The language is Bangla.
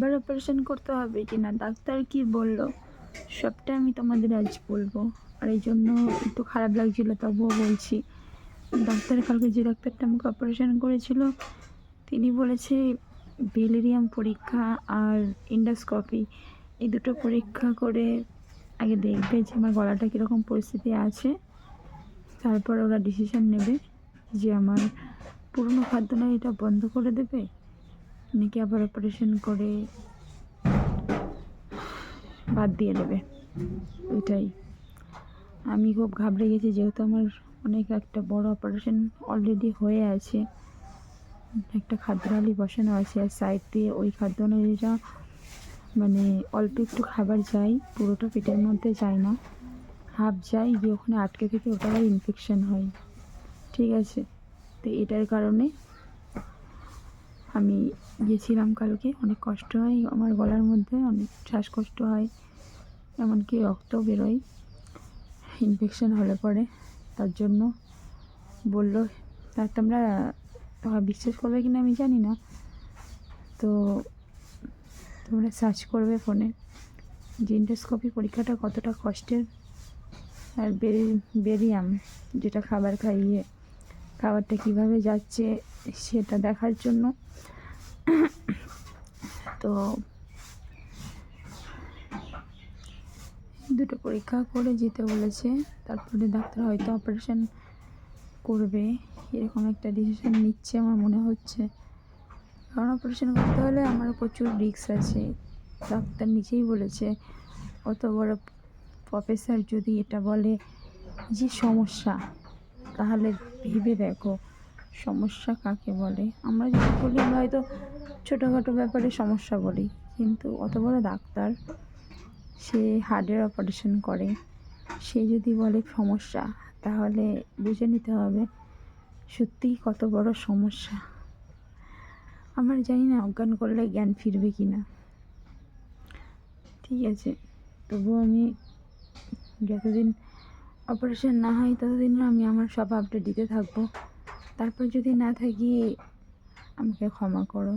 এবার অপারেশন করতে হবে কি না? ডাক্তার কি বলল? সবটা আমি তোমাদের আজ বলব। আর এই জন্য একটু খারাপ লাগছিল, তবুও বলছি। ডাক্তার কালকে যে ডাক্তারটা আমাকে অপারেশন করেছিল, তিনি বলেছে বেলেরিয়াম পরীক্ষা আর ইন্ডাস্কপি এই দুটো পরীক্ষা করে আগে দেখবে যে আমার গলাটা কীরকম পরিস্থিতি আছে। তারপর ওরা ডিসিশন নেবে যে আমার পুরনো খাদ্য নয়, এটা বন্ধ করে দেবে। নাকি আবার অপারেশন করে বাদ দিয়ে দেবে ওইটাই আমি খুব ঘাবড়ে গেছি, যেহেতু আমার অনেক একটা বড় অপারেশন অলরেডি হয়ে আছে। একটা খাদ্যনালি বসানো আছে, আর সাইড দিয়ে ওই খাদ্যনালিটা মানে অল্প একটু খাবার যায় পুরোটা পেটের মধ্যে যায় না। হাফ যায় গিয়ে ওখানে আটকে থেকে ওটা আবার ইনফেকশন হয়। ঠিক আছে? তো এটার কারণে আমি গেছিলাম কালকে, অনেক কষ্ট হয় আমার গলার মধ্যে, অনেক শ্বাসকষ্ট হয়, এমনকি রক্ত বেরোয় ইনফেকশন হলে পরে, তার জন্য বলল, তা তোমরা বিশ্বাস করবে কি না আমি জানি না, তো তোমরা সার্চ করবে ফোনে যে পরীক্ষাটা কতটা কষ্টের, আর বেরি বেরিয়াম যেটা খাবার খাইয়ে, খাবারটা কীভাবে যাচ্ছে সেটা দেখার জন্য। তো দুটো পরীক্ষা করে যেতে বলেছে। তারপরে ডাক্তার হয়তো অপারেশন করবে। এরকম একটা ডিসিশন নিচ্ছে আমার মনে হচ্ছে। কারণ অপারেশন করতে হলে আমার প্রচুর রিস্ক আছে। ডাক্তার নিজেই বলেছে, অত বড় প্রফেসর যদি এটা বলে যে সমস্যা, তাহলে ভেবে দেখো। সমস্যা কাকে বলে? আমরা যদি বলি, আমরা হয়তো ছোটোখাটো ব্যাপারে সমস্যা বলি, কিন্তু অত বড় ডাক্তার, সে হার্টের অপারেশন করে, সে যদি বলে সমস্যা, তাহলে বুঝে নিতে হবে সত্যিই কত বড় সমস্যা। আমার জানি না অজ্ঞান করলে জ্ঞান ফিরবে কি না ঠিক আছে, তবুও আমি যতদিন অপারেশন না হয়, ততদিন আমি আমার সব আপডেট দিতে থাকব। তারপর যদি না থাকি আমাকে ক্ষমা করো।